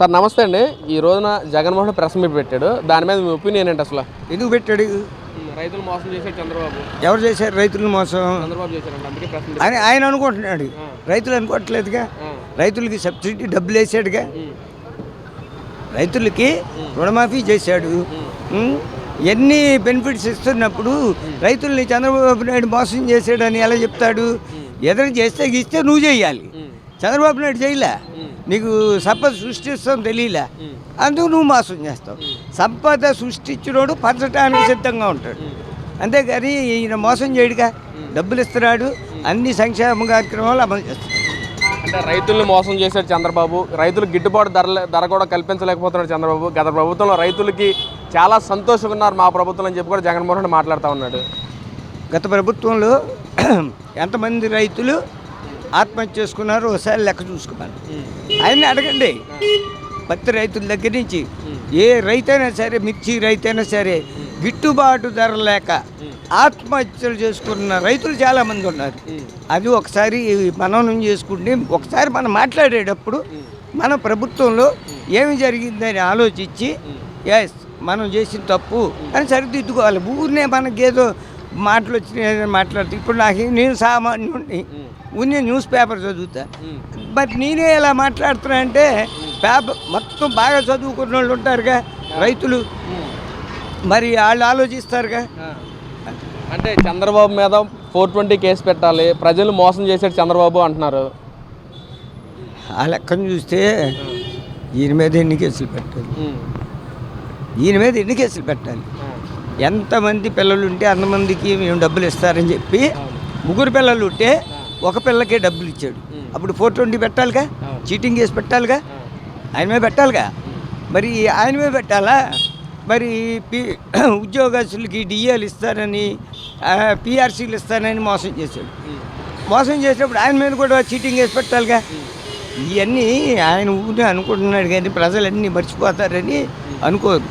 Sir నమస్తే అండి. ఈ రోజున జగన్మోహన్ ప్రెస్ మీట్ పెట్టాడు. దాని మీద మీ ఒపీనియన్ ఏంటి అసలు? ఎందుకు పెట్టాడు? రైతులు మోసం చేశాడు చంద్రబాబు. ఎవరు చేశారు రైతుల మోసం? చంద్రబాబు అందుకే మీట్ అని ఆయన అనుకుంటున్నాడు. రైతులు అనుకోవట్లేదుగా. రైతులకి సబ్సిడీ డబ్బులు వేసాడుగా. రైతులకి రుణమాఫీ చేశాడు? ఎన్ని బెనిఫిట్స్ ఇస్తున్నప్పుడు రైతుల్ని చంద్రబాబు నాయుడు మోసం చేశాడని ఎలా చెప్తాడు? ఏదైనా చేస్తే ఇస్తే నువ్వు చేయాలి. చంద్రబాబు నాయుడు చేయలే. నీకు సంపద సృష్టిస్తాం తెలియలే. అందుకు నువ్వు మోసం చేస్తావు. సంపద సృష్టించినోడు పంచడానికి సిద్ధంగా ఉంటాడు. అంతేగాని ఈయన మోసం చేయడుగా. డబ్బులు ఇస్తున్నాడు. అన్ని సంక్షేమ కార్యక్రమాలు అమలు చేస్తున్నాడు. అంటే రైతుల్ని మోసం చేశాడు చంద్రబాబు. రైతులకు గిట్టుబాటు ధర ధర కూడా కల్పించలేకపోతున్నాడు చంద్రబాబు. గత ప్రభుత్వంలో రైతులకి చాలా సంతోషంగా ఉన్నారు మా ప్రభుత్వం అని చెప్పి కూడా జగన్మోహన్ రెడ్డి మాట్లాడుతూ ఉన్నాడు. గత ప్రభుత్వంలో ఎంతమంది రైతులు ఆత్మహత్య చేసుకున్నారో ఒకసారి లెక్క చూసుకున్నాను ఆయన్ని అడగండి. పత్తి రైతుల దగ్గర నుంచి ఏ రైతైనా సరే మిర్చి రైతైనా సరే గిట్టుబాటు ధర లేక ఆత్మహత్యలు చేసుకున్న రైతులు చాలామంది ఉన్నారు. అది ఒకసారి మనం చేసుకుంటే ఒకసారి మనం మాట్లాడేటప్పుడు మన ప్రభుత్వంలో ఏమి జరిగిందని ఆలోచించి ఎస్ మనం చేసిన తప్పు అని సరిదిద్దుకోవాలి. ఊరినే మనకేదో మాటలు వచ్చినాయి మాట్లాడుతూ. ఇప్పుడు నాకు నేను సామాన్యుడిని ఉన్న న్యూస్ పేపర్ చదువుతా. బట్ నేనే ఇలా మాట్లాడుతున్నా అంటే పేపర్ మొత్తం బాగా చదువుకున్న వాళ్ళు ఉంటారుగా రైతులు. మరి వాళ్ళు ఆలోచిస్తారుగా. అంటే చంద్రబాబు మీద ఫోర్ ట్వంటీ కేసు పెట్టాలి ప్రజలు మోసం చేశాడు చంద్రబాబు అంటున్నారు. ఆ లెక్కను చూస్తే ఈయన మీద ఎన్ని కేసులు పెట్టాలి? ఈయన మీద ఎన్ని కేసులు పెట్టాలి? ఎంతమంది పిల్లలు ఉంటే అంతమందికి మేము డబ్బులు ఇస్తారని చెప్పి ముగ్గురు పిల్లలు ఉంటే ఒక పిల్లకే డబ్బులు ఇచ్చాడు. అప్పుడు ఫోర్ ట్వంటీ పెట్టాలిగా? చీటింగ్ కేసు పెట్టాలిగా? ఆయన మీద పెట్టాలిగా? మరి ఆయన మీద పెట్టాలా? మరి పి ఉద్యోగస్తులకి డిఏలు ఇస్తారని పిఆర్సీలు ఇస్తారని మోసం చేశాడు. మోసం చేసినప్పుడు ఆయన మీద కూడా చీటింగ్ వేసి పెట్టాలిగా? ఇవన్నీ ఆయన ఊరిని అనుకుంటున్నాడు కానీ ప్రజలన్నీ మర్చిపోతారని అనుకోరు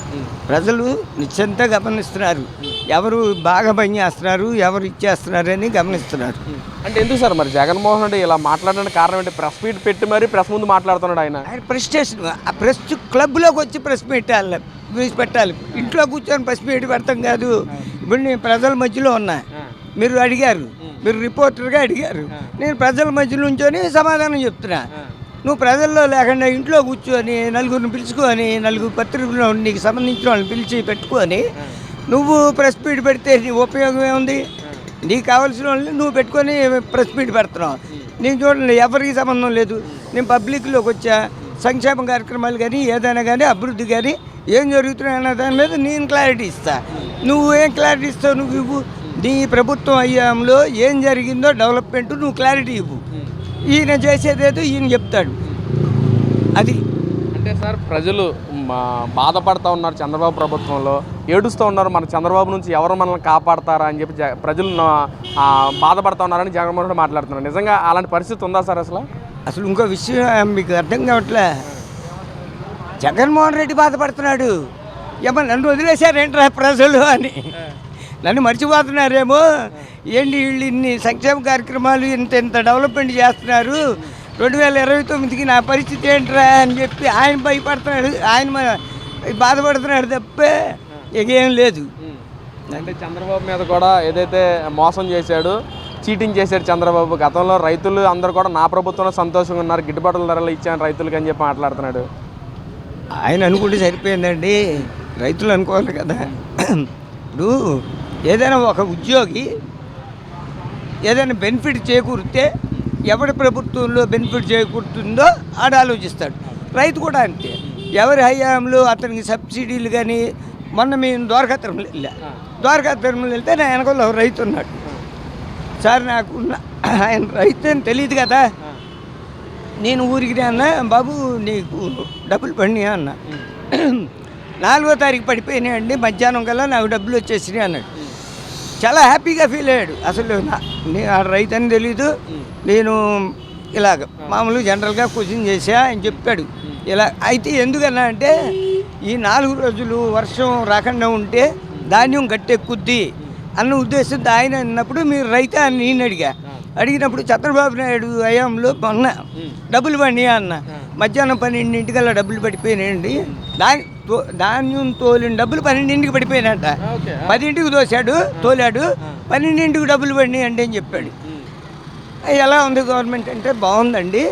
ప్రజలు నిశ్చంత గమనిస్తున్నారు. ఎవరు బాగా పని చేస్తున్నారు ఎవరు ఇచ్చేస్తున్నారని గమనిస్తున్నారు. అంటే ఎందుకు సార్ మరి జగన్మోహన్ రెడ్డి ఇలా మాట్లాడడానికి కారణం ఏంటి? ప్రెస్ మీట్ పెట్టి మరి ప్రెస్ ముందు మాట్లాడుతున్నాడు ఆయన. ఆయన ప్రెస్ స్టేషన్ ఆ ప్రెస్ క్లబ్లోకి వచ్చి ప్రెస్ పెట్టాలి ప్రెస్ పెట్టాలి. ఇంట్లో కూర్చొని ప్రెస్ మీట్ పెడతాం కాదు. ఇప్పుడు నేను ప్రజల మధ్యలో ఉన్నా. మీరు అడిగారు. మీరు రిపోర్టర్గా అడిగారు. నేను ప్రజల మధ్య నుంచొని సమాధానం చెప్తున్నా. నువ్వు ప్రజల్లో లేకుండా ఇంట్లో కూర్చొని నలుగురిని పిలుచుకొని నలుగురు పత్రికలో నీకు సంబంధించిన వాళ్ళని పిలిచి పెట్టుకొని నువ్వు ప్రెస్ మీట్ పెడితే నీ ఉపయోగం ఏముంది? నీకు కావాల్సిన వాళ్ళని నువ్వు పెట్టుకొని ప్రెస్ మీట్ పెడుతున్నావు. నేను చూడండి ఎవరికి సంబంధం లేదు. నేను పబ్లిక్లోకి వచ్చా సంక్షేమ కార్యక్రమాలు కానీ ఏదైనా కానీ అభివృద్ధి కానీ ఏం జరుగుతున్నాయి అన్న దాని మీద నేను క్లారిటీ ఇస్తా. నువ్వు ఏం క్లారిటీ ఇస్తావు? నువ్వు ఇవ్వు. నీ ప్రభుత్వం అయ్యాంలో ఏం జరిగిందో డెవలప్మెంట్ నువ్వు క్లారిటీ ఇవ్వు. ఈయన చేసేదేదో ఈయన చెప్తాడు. అది. అంటే సార్ ప్రజలు మా బాధపడతా ఉన్నారు చంద్రబాబు ప్రభుత్వంలో ఏడుస్తూ ఉన్నారు మన చంద్రబాబు నుంచి ఎవరు మనల్ని కాపాడతారా అని చెప్పి ప్రజలు బాధపడతా ఉన్నారని జగన్మోహన్ రెడ్డి మాట్లాడుతున్నారు. నిజంగా అలాంటి పరిస్థితి ఉందా సార్ అసలు? అసలు ఇంకో విషయం మీకు అర్థం కావట్లే. జగన్మోహన్ రెడ్డి బాధపడుతున్నాడు. ఏమో నన్ను వదిలేశారేంట్రా ప్రజలు అని. నన్ను మర్చిపోతున్నారేమో? ఏంటి వీళ్ళు ఇన్ని సంక్షేమ కార్యక్రమాలు ఇంత ఇంత డెవలప్మెంట్ చేస్తున్నారు? రెండు వేల ఇరవై తొమ్మిదికి నా పరిస్థితి ఏంట్రా అని చెప్పి ఆయన భయపడుతున్నాడు ఆయన బాధపడుతున్నాడు తప్పే ఇక లేదు. అంటే చంద్రబాబు మీద కూడా ఏదైతే మోసం చేశాడు చీటింగ్ చేశాడు చంద్రబాబు గతంలో రైతులు అందరూ కూడా నా ప్రభుత్వంలో సంతోషంగా ఉన్నారు గిట్టుబాటు ధరలు ఇచ్చాను రైతులకి అని చెప్పి మాట్లాడుతున్నాడు. ఆయన అనుకుంటే సరిపోయిందండి రైతులు అనుకోవాలి కదా. ఇప్పుడు ఏదైనా ఒక ఉద్యోగి ఏదైనా బెనిఫిట్ చేకూరితే ఎవరి ప్రభుత్వంలో బెనిఫిట్ చేకూరుతుందో ఆడ ఆలోచిస్తాడు. రైతు కూడా అంతే. ఎవరి హయాంలో అతనికి సబ్సిడీలు కానీ మొన్న మేము ద్వారకా తిరుమల వెళ్ళా. ద్వారకా తిరుమల వెళ్తే నా వెనకాల రైతు ఉన్నాడు. సార్ నాకు ఉన్న- ఆయన రైతు అని తెలియదు కదా. నేను ఊరికి అన్నా బాబు నీకు డబ్బులు పడినాయా? అన్న. నాలుగో తారీఖు పడిపోయినాయండి. మధ్యాహ్నం కల్లా నాకు డబ్బులు వచ్చేసినాయి అన్నాడు. చాలా హ్యాపీగా ఫీల్ అయ్యాడు. అసలు నేను రైతు అని తెలీదు. నేను ఇలాగ మామూలు జనరల్గా క్వశ్చన్ చేసా అని చెప్పాడు. ఇలా అయితే ఎందుకన్నా అంటే ఈ నాలుగు రోజులు వర్షం రాకుండా ఉంటే ధాన్యం గట్టెక్కుద్ది అన్న ఉద్దేశంతో ఆయన అన్నప్పుడు మీరు రైతా అని నేను అడిగా. అడిగినప్పుడు చంద్రబాబు నాయుడు హయాంలో మొన్న డబ్బులు పండి అన్న. మధ్యాహ్నం పన్నెండింటికల్లా డబ్బులు పడిపోయినాయండి. దాని తో- ధాన్యం తోలిన డబ్బులు పన్నెండింటికి పడిపోయినట్ట పదింటికి తోశాడు తోలాడు పన్నెండింటికి డబ్బులు పడినాయి అంటే అని చెప్పాడు? ఎలా ఉంది గవర్నమెంట్ అంటే బాగుందండి.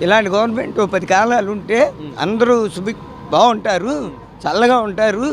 ఇలాంటి గవర్నమెంట్ పది కాలాలు ఉంటే అందరూ సుభి బాగుంటారు చల్లగా ఉంటారు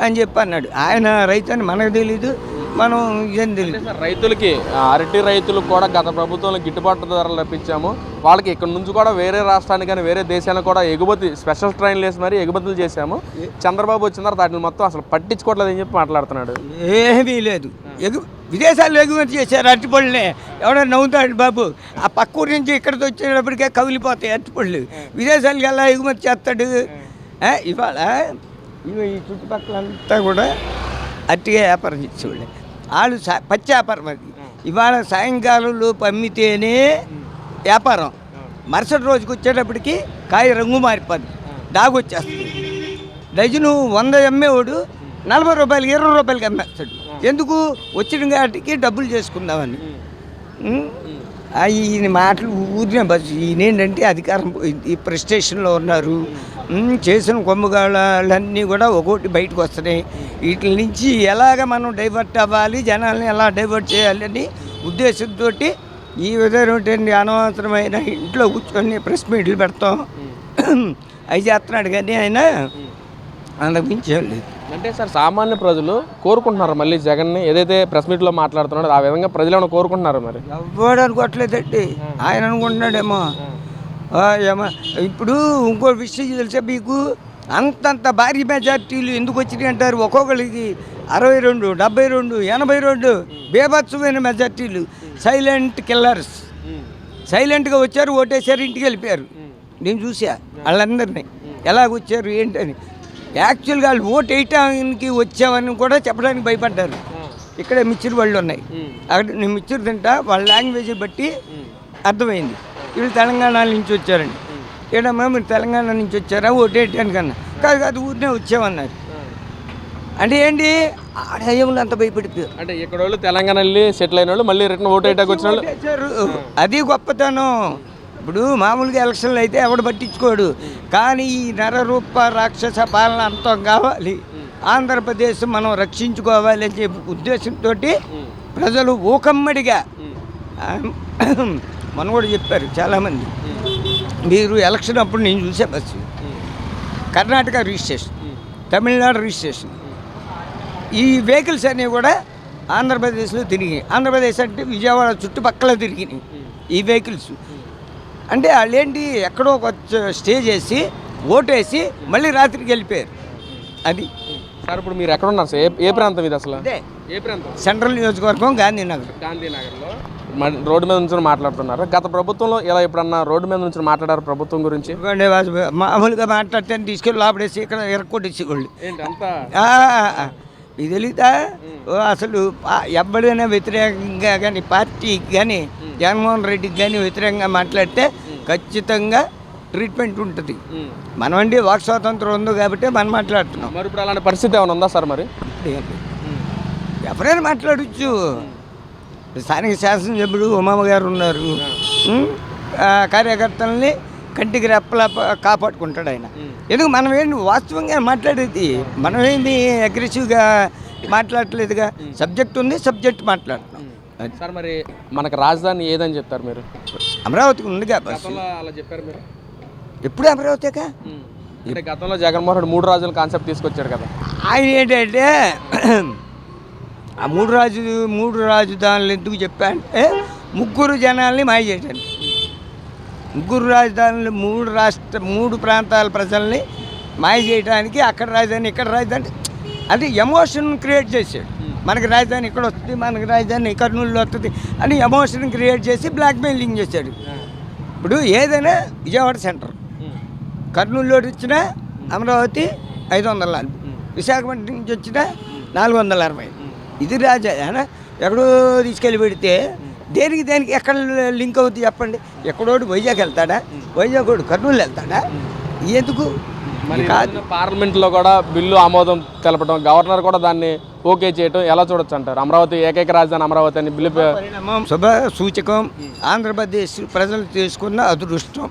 అని చెప్పి అన్నాడు. ఆయన రైతు అని మనకు తెలీదు. మనం అంటే తెలియదు సార్ రైతులకి అరటి రైతులకు కూడా గత ప్రభుత్వంలో గిట్టుబాటు ధరలు రప్పించాము వాళ్ళకి ఇక్కడ నుంచి కూడా వేరే రాష్ట్రానికి కానీ వేరే దేశానికి కూడా ఎగుమతి స్పెషల్ ట్రైన్లు వేసి మరి ఎగుమతులు చేశాము. చంద్రబాబు వచ్చిన తర్వాత వాటిని మొత్తం అసలు పట్టించుకోవట్లేదు అని చెప్పి మాట్లాడుతున్నాడు. ఏమీ లేదు. ఎగు విదేశాల్లో ఎగుమతి చేశారు అరటిపళ్ళే ఎవడో నవ్వుతాడు బాబు. ఆ పక్క ఊరి నుంచి ఇక్కడికి వచ్చేటప్పటికే కవిలిపోతాయి అరటిపళ్ళు విదేశాలకు ఎలా ఎగుమతి చేస్తాడు? ఇవాళ ఈ చుట్టుపక్కలంతా కూడా అట్టిగా వ్యాపారం చేసేవాళ్ళే. వాళ్ళు పచ్చి వ్యాపారం అది. ఇవాళ సాయంకాలం లోపు అమ్మితేనే వ్యాపారం. మరుసటి రోజుకి వచ్చేటప్పటికి కాయ రంగు మారిపోద్ది. దాగు వచ్చేస్తుంది. డజను వంద అమ్మేవాడు నలభై రూపాయలకి ఇరవై రూపాయలకి అమ్మేస్తాడు. ఎందుకు? వచ్చిన వాటికి డబ్బులు చేసుకుందామని. ఈయన మాటలు ఊరినే బస్సు ఈయన ఏంటంటే అధికారం ఈ ప్రెస్టేషన్లో ఉన్నారు. చేసిన కొమ్ముగాళ్ళన్నీ కూడా ఒక్కోటి బయటకు వస్తున్నాయి. వీటి నుంచి ఎలాగ మనం డైవర్ట్ అవ్వాలి జనాల్ని ఎలా డైవర్ట్ చేయాలని ఉద్దేశంతో ఈ విధమైనటువంటి అనవసరమైన ఇంట్లో కూర్చొని ప్రెస్ మీట్లు పెడతాం. అవి చేస్తున్నాడు కానీ ఆయన ఏం లేదు. అంటే సార్ సామాన్య ప్రజలు కోరుకుంటున్నారు మళ్ళీ జగన్ని. ఏదైతే ప్రెస్ మీట్లో మాట్లాడుతున్నాడో ఆ విధంగా ప్రజలు ఏమైనా కోరుకుంటున్నారు మరి? ఎవ్వడు అనుకోవట్లేదండి. ఆయన అనుకుంటున్నాడేమో. ఏమో. ఇప్పుడు ఇంకో విషయం తెలిసే మీకు అంతంత భారీ మెజార్టీలు ఎందుకు వచ్చినాయి అంటారు? ఒక్కొక్కరికి అరవై రెండు డెబ్బై రెండు ఎనభై రెండు బేభత్సమైన మెజార్టీలు. Silent killers. సైలెంట్గా వచ్చారు ఓటేశారు ఇంటికి వెళ్ళిపోయారు. నేను చూసా వాళ్ళందరినీ. ఎలాగ వచ్చారు ఏంటని. యాక్చువల్గా వాళ్ళు ఓటు వేయటానికి వచ్చామని కూడా చెప్పడానికి భయపడ్డారు. ఇక్కడ మిక్చర్ వాళ్ళు ఉన్నాయి. అక్కడ నేను మిక్చర్ తింటా వాళ్ళ లాంగ్వేజ్ బట్టి అర్థమైంది. వీళ్ళు తెలంగాణ నుంచి వచ్చారండి. ఏడమ్మా మీరు తెలంగాణ నుంచి వచ్చారా? ఓటు వేయటానికన్నా కాదు కాదు ఊరినే వచ్చామన్నారు. అంటే ఏంటి? ఆడ అయ్యములు అంత భయపడిపోయారు అంటే ఇక్కడ వాళ్ళు తెలంగాణ వెళ్ళి సెటిల్ అయిన వాళ్ళు మళ్ళీ రిటర్న్ ఓటు వచ్చిన వాళ్ళు. అది గొప్పతనం. ఇప్పుడు మామూలుగా ఎలక్షన్లు అయితే ఎవడు పట్టించుకోడు. కానీ ఈ నరరూప రాక్షస పాలన అంతం కావాలి. ఆంధ్రప్రదేశ్ మనం రక్షించుకోవాలి అని చెప్పి ఉద్దేశంతో ప్రజలు ఊకమ్మడిగా మనం కూడా చెప్పారు చాలామంది. మీరు ఎలక్షన్ అప్పుడు నేను చూసే bus. Karnataka registration Tamil Nadu registration. ఈ వెహికల్స్ అనేవి కూడా ఆంధ్రప్రదేశ్లో తిరిగినాయి. ఆంధ్రప్రదేశ్ అంటే విజయవాడ చుట్టుపక్కల తిరిగినాయి ఈ వెహికల్స్. అంటే వాళ్ళు ఏంటి ఎక్కడో ఒక స్టే చేసి ఓటేసి మళ్ళీ రాత్రికి వెళ్ళిపోయారు. అది. సార్ ఇప్పుడు మీరు ఎక్కడ ఉన్నారు సార్? ఏ ప్రాంతం ఇది అసలు? ఏ ప్రాంతం? సెంట్రల్ నియోజకవర్గం గాంధీనగర్. గాంధీనగర్లో. రోడ్డు మీద నుంచి మాట్లాడుతున్నారు. గత ప్రభుత్వంలో ఇలా ఎప్పుడన్నా రోడ్డు మీద నుంచి మాట్లాడారు ప్రభుత్వం గురించి? వాసు- మామూలుగా మాట్లాడితే తీసుకెళ్ళి లోపడేసి ఇక్కడ ఎరక్కొట్టేసి వాళ్ళు ఇది తెలీదా? ఓ అసలు ఎవడైనా వ్యతిరేకంగా కానీ పార్టీకి కానీ జగన్మోహన్ రెడ్డికి కానీ వ్యతిరేకంగా మాట్లాడితే ఖచ్చితంగా ట్రీట్మెంట్ ఉంటుంది. మనం అండి వాక్ స్వాతంత్రం ఉంది కాబట్టి మనం మాట్లాడుతున్నాం. మరి ఇప్పుడు అలాంటి పరిస్థితి ఏమైనా ఉందా సార్ మరి? ఎవరైనా మాట్లాడచ్చు. స్థానిక శాసనసభ్యుడు ఉమామ గారు ఉన్నారు. కార్యకర్తల్ని కంటికి రెప్పలా కాపాడుకుంటాడు ఆయన. ఎందుకు మనం ఏంటి వాస్తవంగా మాట్లాడేది? మనం ఏంది అగ్రెసివ్గా మాట్లాడట్లేదుగా. సబ్జెక్ట్ ఉంది సబ్జెక్ట్ మాట్లాడుతున్నాం. సార్ మరి మనకు రాజధాని ఏదని చెప్తారు మీరు అమరావతికి ఉందిగా బస్సు గతంలో అలా చెప్పారు మీరు ఎప్పుడు అమరావతిగా అంటే గతంలో జగన్మోహన్ రెడ్డి మూడు రాజుల కాన్సెప్ట్ తీసుకొచ్చారు కదా ఆయన ఏంటంటే ఆ మూడు రాజు మూడు రాజధానులు ఎందుకు చెప్పా అంటే ముగ్గురు జనాల్ని మాయ చేయటానికి ముగ్గురు రాజధానులు మూడు రాష్ట్ర మూడు ప్రాంతాల ప్రజల్ని మాయ చేయడానికి అక్కడ రాజధాని ఇక్కడ రాజధాని అది ఎమోషన్ క్రియేట్ చేశాడు మనకి రాజధాని ఇక్కడ వస్తుంది మనకి రాజధాని కర్నూలులో వస్తుంది అని ఎమోషన్ క్రియేట్ చేసి బ్లాక్మెయిలింగ్ చేశాడు. ఇప్పుడు ఏదైనా విజయవాడ సెంటర్. కర్నూలులో వచ్చిన అమరావతి ఐదు వందల నలభై విశాఖపట్నం నుంచి వచ్చిన నాలుగు వందల అరవై. ఇది రాజా ఏనా? ఎక్కడో తీసుకెళ్ళి పెడితే దేనికి దేనికి ఎక్కడ లింక్ అవుతుంది చెప్పండి? ఎక్కడోడు వైజాగ్ వెళ్తాడా? వైజాగ్ కర్నూలు వెళ్తాడా? ఎందుకు? మరి పార్లమెంట్లో కూడా బిల్లు ఆమోదం తెలపడం గవర్నర్ కూడా దాన్ని ఓకే చేయటం ఎలా చూడొచ్చు అంటారు? అమరావతి ఏకైక రాజధాని అమరావతి అని బిల్లు శుభ సూచకం. ఆంధ్రప్రదేశ్ ప్రజలు తీసుకున్న అదృష్టం.